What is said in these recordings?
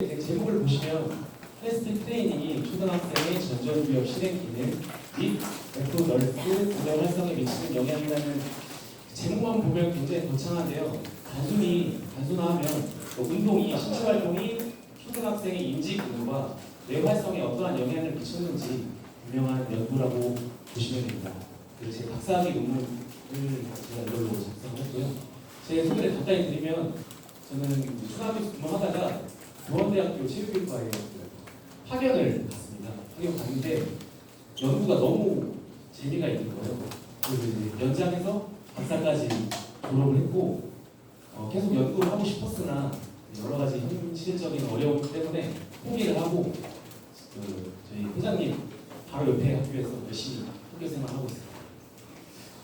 네, 제목을 보시면 헬스틱 트레이닝이 초등학생의 전전기업 실행 기능 및 백도 널스 구조 활성에 미치는 영향이라는 제목만 보면 굉장히 거창한데요. 단순히 단순화하면 뭐 운동이 신체 활동이 초등학생의 인지 기능과 뇌 활성에 어떠한 영향을 미쳤는지 유명한 연구라고 보시면 됩니다. 그리고 제 박사학위 논문을 제가 이걸로 작성했고요. 제 소개를 간단히 드리면 저는 초등학교 근무하다가 교원대학교 체육교육과에 파견을 갔습니다. 파견 갔는데 연구가 너무 재미가 있는 거예요. 그래서 이제 연장해서 박사까지 졸업을 했고 어, 계속 연구를 하고 싶었으나 여러 가지 현실적인 어려움 때문에 포기를 하고 그 저희 회장님 바로 옆에 학교에서 열심히 학교 생활하고 있습니다.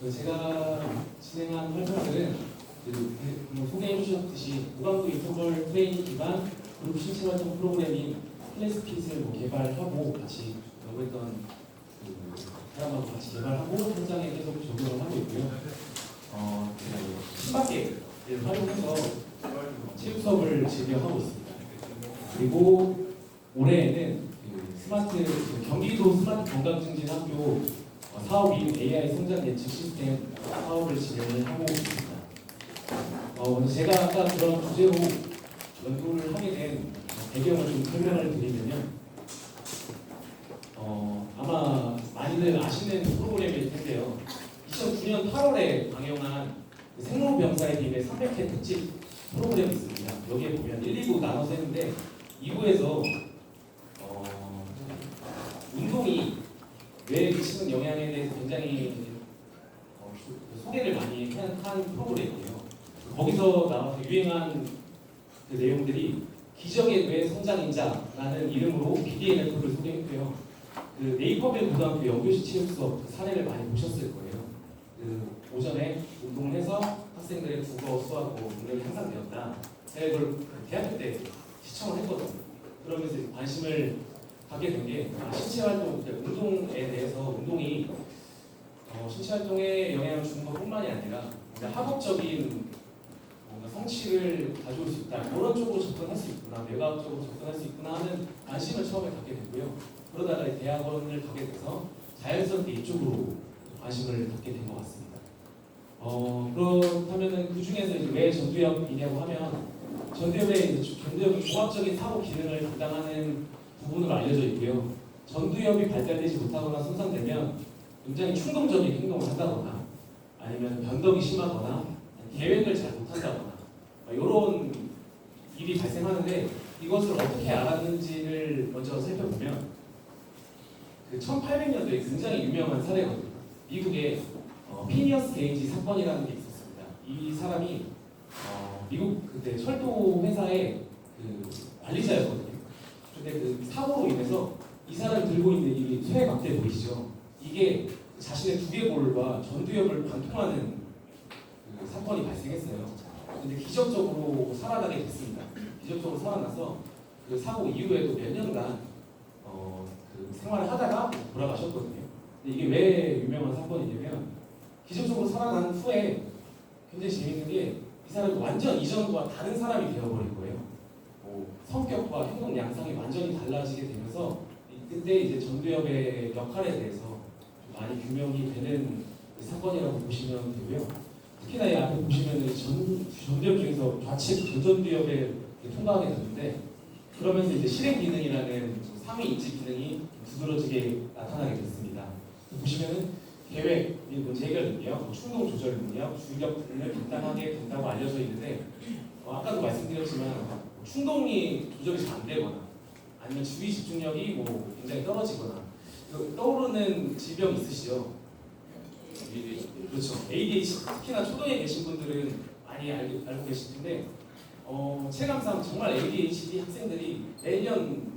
그 제가 진행한 활동들은 그, 그, 뭐 소개해 주셨듯이 무강도 인터벌 트레이닝 기반 그룹 신체 활동 프로그램인 클래스핏을 뭐 개발하고 같이 연구했던 그 사람하고 같이 개발하고 현장에 계속 적용을 하고 있고요. 어, 이제 신박계를 활용해서 체육 수업을 즐겨 하고 있습니다. 그리고 올해에는 그 스마트 그 경기도 스마트 건강증진학교 어, 사업인 AI 성장 예측 시스템 사업을 진행을 하고 있습니다. 어, 제가 아까 그런 주제로 연구를 하게 된 배경을 좀 설명을 드리면요. 어, 아마 많이들 아시는 프로그램일 텐데요. 2009년 8월에 방영한 그 생로병사의 비밀 300회 특집 프로그램이 있습니다. 여기에 보면 1, 2부 나눠서 했는데 2부에서 어, 운동이 뇌에 미치는 영향에 대해서 굉장히 어, 소- 소개를 많이 한, 한 프로그램이에요. 거기서 나와서 유행한 그 내용들이 기적의 뇌 성장인자라는 이름으로 BDNF를 소개했고요. 그 네이버빌 고등학교 연교시 체육 수업 그 사례를 많이 보셨을 거예요. 그 오전에 운동을 해서 학생들의 국어, 수학, 뭐 능력이 향상 되었다. 제가 이걸 그 대학교 때 시청을 했거든요. 그러면서 관심을 갖게 된게 아, 신체 활동, 그러니까 운동에 대해서 운동이 어, 신체 활동에 영향을 주는 것뿐만이 아니라 뭔가 학업적인 성취를 가져올 수 있다. 그런 쪽으로 접근할 수 있구나. 뇌과학적으로 접근할 수 있구나 하는 관심을 처음에 갖게 됐고요. 그러다가 대학원을 가게 돼서 자연스럽게 이쪽으로 관심을 갖게 된 것 같습니다. 어, 그렇다면은 그 중에서 왜 전두엽이냐고 하면 전두엽의 이제 전두엽은 종합적인 사고 기능을 담당하는 부분으로 알려져 있고요. 전두엽이 발달되지 못하거나 손상되면 굉장히 충동적인 행동을 한다거나 아니면 변덕이 심하거나 계획을 잘 못한다거나 이런 일이 발생하는데 이것을 어떻게 알았는지를 먼저 살펴보면 그 1800년도에 굉장히 유명한 사례거든요. 미국의 어, 피니어스 게이지 사건이라는 게 있었습니다. 이 사람이 어, 미국 그때 철도 회사의 그 관리자였거든요. 근데 그 사고로 인해서 이 사람이 들고 있는 이 쇠 막대 보이시죠? 이게 자신의 두개골과 전두엽을 관통하는 그 사건이 발생했어요. 근데 기적적으로 살아나게 됐습니다. 기적적으로 살아나서 그 사고 이후에도 몇 년간 어, 그 생활을 하다가 돌아가셨거든요. 근데 이게 왜 유명한 사건이냐면 기적적으로 살아난 후에 굉장히 재밌는 게 이 사람이 완전 이전과 다른 사람이 되어버린 거예요. 뭐 성격과 행동 양상이 완전히 달라지게 되면서 이- 그때 이제 전두엽의 역할에 대해서 좀 많이 규명이 되는 사건이라고 보시면 되고요. 특히나 이 앞에 보시면은 전, 전두엽 중에서 좌측 전전두엽에 통과하게 되는데 그러면서 이제 실행 기능이라는 상위 인지 기능이 두드러지게 나타나게 됐습니다. 보시면은 계획, 및 문제 해결 능력, 뭐 충동 조절 능력, 주의력 등을 간단하게 된다고 알려져 있는데 어, 아까도 말씀드렸지만 충동이 조절이 잘 안 되거나 아니면 주의 집중력이 뭐 굉장히 떨어지거나 그 떠오르는 질병 있으시죠? 그렇죠. ADHD 특히나 초등에 계신 분들은 많이 알고, 알고 계실 텐데 어, 체감상 정말 ADHD 학생들이 매년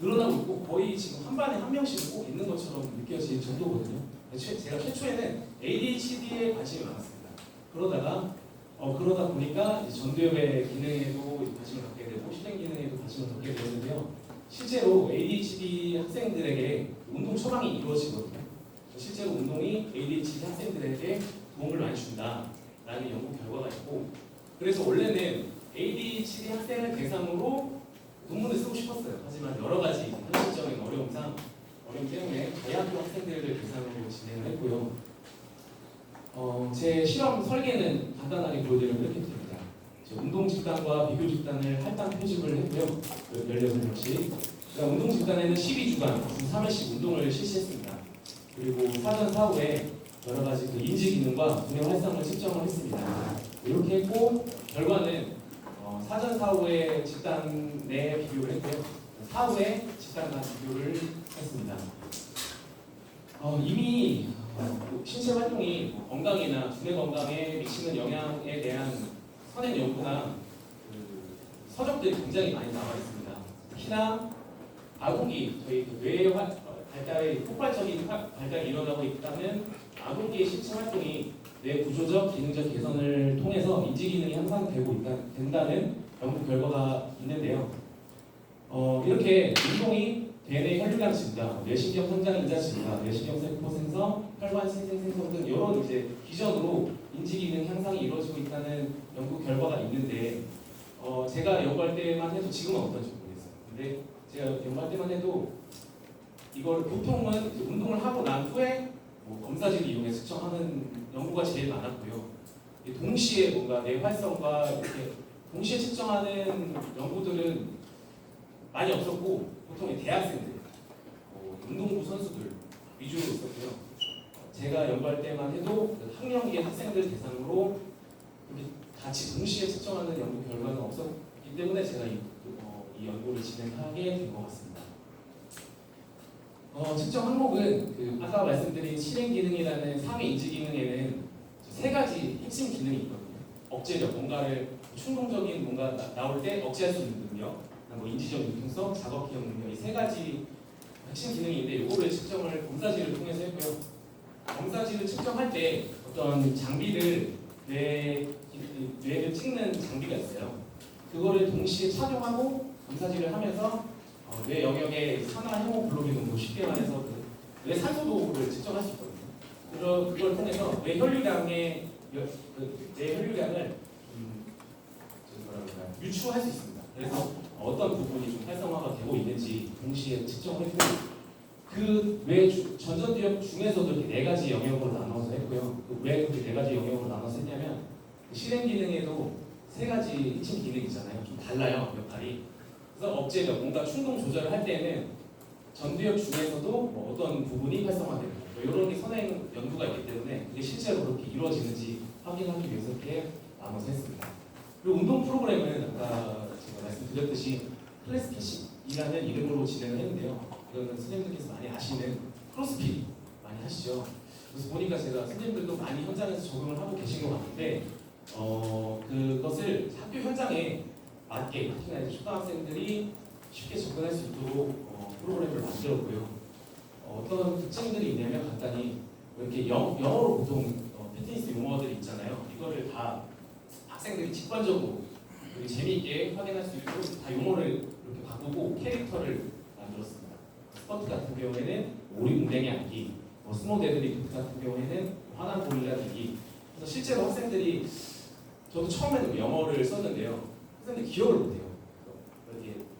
늘어나고 있고 거의 지금 한 반에 한 명씩은 꼭 있는 것처럼 느껴질 정도거든요. 최- 제가 최초에는 ADHD에 관심이 많았습니다. 그러다가 어, 그러다 보니까 전두엽의 기능에도 관심을 갖게 되고 실행 기능에도 관심을 갖게 되는데요. 실제로 ADHD 학생들에게 운동 처방이 이루어지거든요. 실제 운동이 ADHD 학생들에게 도움을 많이 준다라는 연구 결과가 있고 그래서 원래는 ADHD 학생을 대상으로 논문을 쓰고 싶었어요. 하지만 여러 가지 현실적인 어려움상 어려움 때문에 대학교 학생들을 대상으로 진행을 했고요. 어, 제 실험 설계는 간단하게 보여드리면 이렇게 됩니다. 운동 집단과 비교 집단을 할당 편집을 했고요. 16명씩. 그러니까 운동 집단에는 12주간, 3회씩 운동을 실시했습니다. 그리고 사전 사후에 여러 가지 그 인지 기능과 두뇌 활성을 측정을 했습니다. 이렇게 했고 결과는 어, 사전 사후에 집단 내 비교를 했고요. 사후에 집단 간 비교를 했습니다. 어, 이미 신체 활동이 뭐 건강이나 두뇌 건강에 미치는 영향에 대한 선행 연구나 그 서적들이 굉장히 많이 나와 있습니다. 특히나 아동기 저희 그 어, 발달이 폭발적인 활- 발달이 일어나고 있다는 아동기의 신체 활동이 뇌 구조적 기능적 개선을 통해서 인지 기능이 향상되고 있다, 된다는 연구 결과가 있는데요. 어, 이렇게 운동이 대뇌 혈류량 증가, 뇌신경 성장 인자 증가, 뇌신경 세포 생성, 혈관 신생 생성 등 이런 이제 기전으로 인지 기능 향상이 이루어지고 있다는 연구 결과가 있는데 어, 제가 연구할 때만 해도 지금은 어떤지 모르겠어요. 근데 제가 연구할 때만 해도 이걸 보통은 운동을 하고 난 후에 뭐 검사지를 이용해 측정하는 연구가 제일 많았고요. 이 동시에 뭔가 뇌 활성과 이렇게 동시에 측정하는 연구들은 많이 없었고 보통 이 대학생들, 뭐 운동부 선수들 위주로 있었고요. 제가 연구할 때만 해도 그 학령기 학생들 대상으로 같이 동시에 측정하는 연구 결과는 없었기 때문에 제가 이, 어, 이 연구를 진행하게 된 것 같습니다. 어, 측정 항목은 그 아까 말씀드린 실행 기능이라는 상위 인지 기능에는 세 가지 핵심 기능이 있거든요. 억제력, 뭔가를 충동적인 뭔가 나, 나올 때 억제할 수 있는 능력, 뭐 인지적 융통성, 작업 기억 능력 이 세 가지 핵심 기능인데 이거를 측정을 검사지를 통해서 했고요. 검사지를 측정할 때 어떤 장비를 뇌 뇌를 찍는 장비가 있어요. 그거를 동시에 착용하고 검사지를 하면서 어, 뇌 영역의 산화 헤모글로빈 뭐 쉽게 말해서 그, 뇌 산소도를 측정할 수 있거든요. 그러, 그걸 통해서 뇌 혈류량의 여- 그, 뇌 혈류량을 음? 유추할 수 있습니다. 그래서 어떤 부분이 좀 활성화가 되고 있는지 동시에 측정했고 그뇌 전전두엽 중에서도 이렇게 네 가지 영역으로 나눠서 했고요. 그왜 그렇게 네 가지 영역으로 나눠서 했냐면 그 실행 기능에도 세 가지 핵심 기능이 있잖아요. 좀 달라요 역할이. 그래서 억제력, 뭔가 충동 조절을 할 때는 전두엽 중에서도 뭐 어떤 부분이 활성화되고 뭐 이런 게 선행 연구가 있기 때문에 그게 실제로 그렇게 이루어지는지 확인하기 위해서 이렇게 나눠서 했습니다. 그리고 운동 프로그램은 아까 제가 말씀드렸듯이 클래스핏이라는 이름으로 진행을 했는데요. 이거는 선생님들께서 많이 아시는 크로스핏 많이 하시죠. 그래서 보니까 제가 선생님들도 많이 현장에서 적용을 하고 계신 것 같은데 어, 그것을 학교 현장에 맞게 특히나 이제 초등학생들이 쉽게 접근할 수 있도록 어, 프로그램을 만들었고요. 어, 어떤 특징들이 있냐면 간단히 이렇게 영, 영어로 보통 어, 피트니스 용어들이 있잖아요. 이거를 다 학생들이 직관적으로 재미있게 확인할 수 있도록 다 용어를 이렇게 바꾸고 캐릭터를 만들었습니다. 스쿼트 같은 경우에는 오리궁뎅이 앉기, 뭐 스모 데드리프트 같은 경우에는 화난 고릴라 들기. 그래서 실제로 학생들이 저도 처음에는 영어를 썼는데요. 학생들이 기억을 못해요.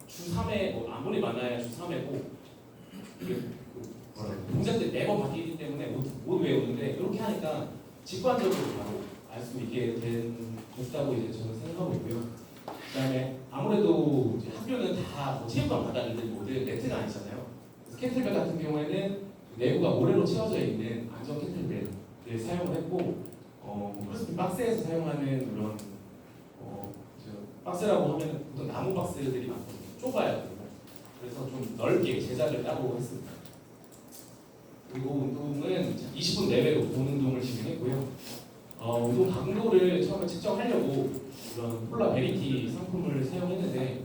주 3회, 뭐 아무리 많아야 주 3회고 이게 그 뭐라 그래야 동작들이 매번 바뀌기 때문에 못, 못 외우는데 이렇게 하니까 직관적으로 바로 알 수 있게 된, 됐다고 이제 저는 생각하고 있고요. 그 다음에 아무래도 이제 학교는 다 뭐 체육관 바닥이든 뭐든 네트가 아니잖아요. 그래서 캐틀벨 같은 경우에는 내부가 모래로 채워져 있는 안전 캐틀벨을 사용을 했고 어, 뭐 크로스핏 박스에서 사용하는 그런 박스라고 하면 보통 나무 박스들이 많거든요. 좁아요. 그래서 좀 넓게 제작을 따로 했습니다. 그리고 운동은 20분 내외로 본 운동을 진행했고요. 어, 운동 강도를 처음에 측정하려고 이런 폴라 베리티 상품을 사용했는데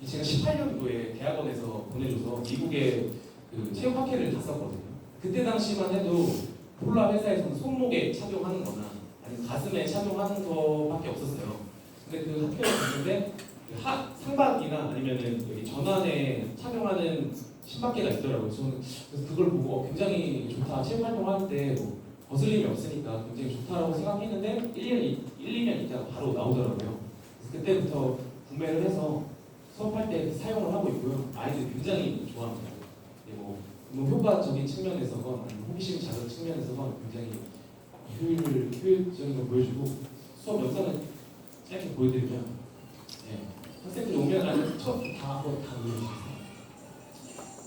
이 제가 18년도에 대학원에서 보내줘서 미국에 그 체육학회를 갔었거든요. 그때 당시만 해도 폴라 회사에서는 손목에 착용하는 거나 아니면 가슴에 착용하는 거밖에 없었어요. 근데 그 학교에 갔는데 그 하, 상박이나 아니면은 여기 전환에 착용하는 신박계가 있더라고요. 저는 그래서 그걸 보고 어, 굉장히 좋다. 체육 활동할 때 뭐 거슬림이 없으니까 굉장히 좋다라고 생각했는데 1년, 1, 2년 있다가 바로 나오더라고요. 그래서 그때부터 구매를 해서 수업할 때 사용을 하고 있고요. 아이들이 굉장히 좋아합니다. 그리고 뭐 효과적인 측면에서건 아니면 호기심 자극 측면에서건 굉장히 효율을 효율적인 걸 보여주고 수업 영상을 짧게 보여드리면 예, 학생들이 오면 아니 첫다 한번 다 보여주세요.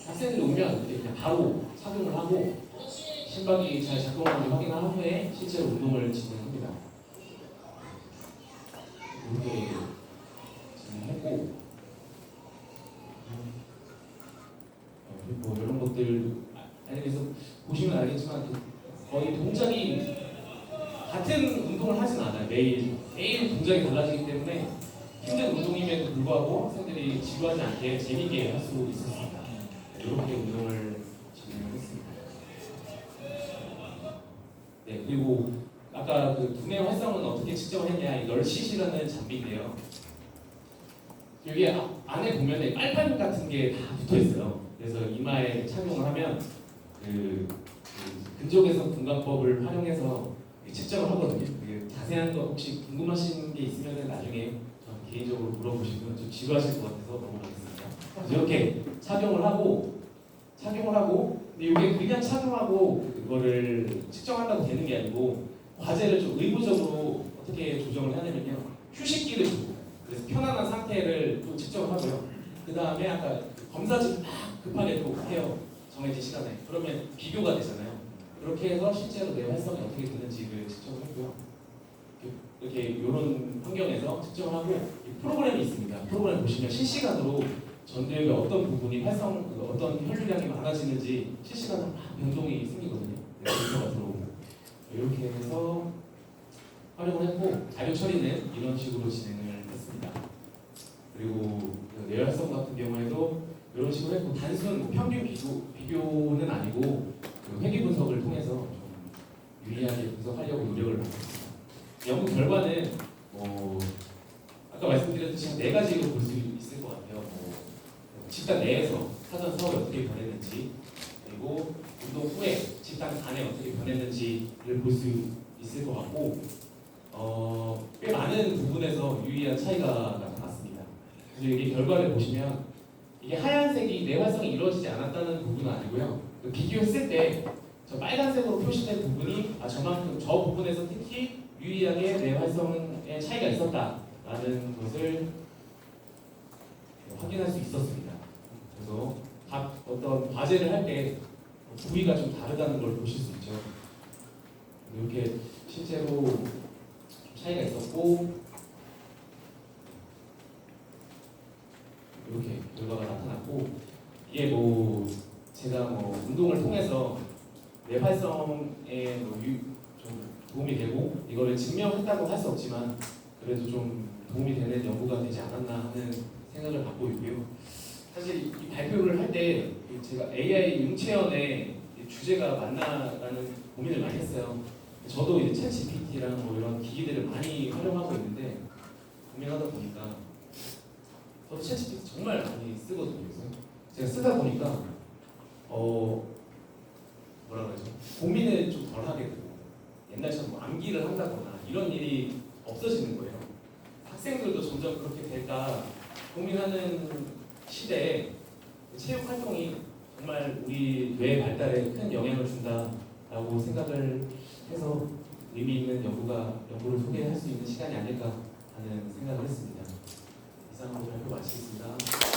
학생들이 오면 그냥 바로 착용을 하고 심박이 잘 작동하는지 확인한 후에 실제로 운동을 진행합니다. 이렇게 진행했고 어, 뭐 이런 것들 아니 그래서 보시면 알겠지만 그 거의 동작이 같은 운동을 하진 않아요. 매일 매일 동작이 달라지기 때문에 힘든 운동임에도 불구하고 학생들이 지루하지 않게 재미있게 할 수 있었습니다. 이렇게 운동을 진행을 했습니다. 네 그리고 아까 그 두뇌 활성은 어떻게 측정을 했냐 이 널시시라는 장비인데요. 여기 아- 안에 보면 빨판 같은 게 다 붙어 있어요. 그래서 이마에 착용을 하면 그, 그 근족에서 분광법을 활용해서 측정을 하거든요. 그 자세한 거 혹시 궁금하신 게 있으면 나중에 저 개인적으로 물어보시면 좀 지루하실 것 같아서 넘어가겠습니다. 이렇게 착용을 하고 착용을 하고 근데 이게 그냥 착용하고 그거를 측정한다고 되는 게 아니고 과제를 좀 의무적으로 어떻게 조정을 하냐면요. 휴식기를 주고 그래서 편안한 상태를 또 측정을 하고요. 그 다음에 아까 검사지 막 급하게 또 해요. 정해진 시간에. 그러면 비교가 되잖아요 그렇게 해서 실제로 내 활성이 어떻게 되는지를 측정을 했고요. 이렇게 이런 환경에서 측정을 하고 이 프로그램이 있습니다. 프로그램 보시면 실시간으로 전두엽의 어떤 부분이 활성 그 어떤 혈류량이 많아지는지 실시간으로 막 변동이 생기거든요. 네, 데이터가 들어오고. 이렇게 해서 활용을 했고 자료 처리는 이런 식으로 진행을 했습니다. 그리고 그 뇌활성 같은 경우에도 이런 식으로 했고 단순 평균 비교, 비교는 아니고 그 회귀 분석을 통해서 좀 유리하게 분석하려고 노력을 했습니다. 연구 결과는 뭐 아까 말씀드렸듯이 한네 가지로 볼 수 있을 것 같아요. 뭐 집단 내에서 사전 사업이 어떻게 변했는지 그리고 운동 후에 집단 안에 어떻게 변했는지를 볼 수 있을 것 같고 어, 꽤 많은 부분에서 유의한 차이가 나타났습니다. 그래서 이게 결과를 보시면 이게 하얀색이 내활성이 이루어지지 않았다는 부분은 아니고요. 그 비교했을 때 저 빨간색으로 표시된 부분이 아 저만큼 저 부분에서 특히 유의하게 내 활성의 차이가 있었다라는 것을 확인할 수 있었습니다. 그래서 각 어떤 과제를 할 때 부위가 좀 다르다는 걸 보실 수 있죠. 이렇게 실제로 좀 차이가 있었고 이렇게 결과가 나타났고 이게 뭐 제가 뭐 운동을 통해서 뇌활성에 뭐 유, 좀 도움이 되고 증명했다고 할 수 없지만 그래도 좀 도움이 되는 연구가 되지 않았나 하는 생각을 갖고 있고요. 사실 이 발표를 할 때 제가 AI 융체연의 주제가 맞나라는 고민을 많이 했어요. 저도 이제 챗 GPT랑 뭐 이런 기기들을 많이 활용하고 있는데 고민하다 보니까 저도 챗 GPT 정말 많이 쓰거든요. 제가 쓰다 보니까 어 뭐라 그러죠? 고민을 좀 덜 하게 되고 옛날처럼 뭐 암기를 한다거나 이런 일이 없어지는 거예요. 학생들도 점점 그렇게 될까 고민하는 시대에 체육 활동이 정말 우리 뇌 발달에 큰 영향을 준다라고 생각을 해서 의미 있는 연구가 연구를 소개할 수 있는 시간이 아닐까 하는 생각을 했습니다. 이상으로 발표 마치겠습니다.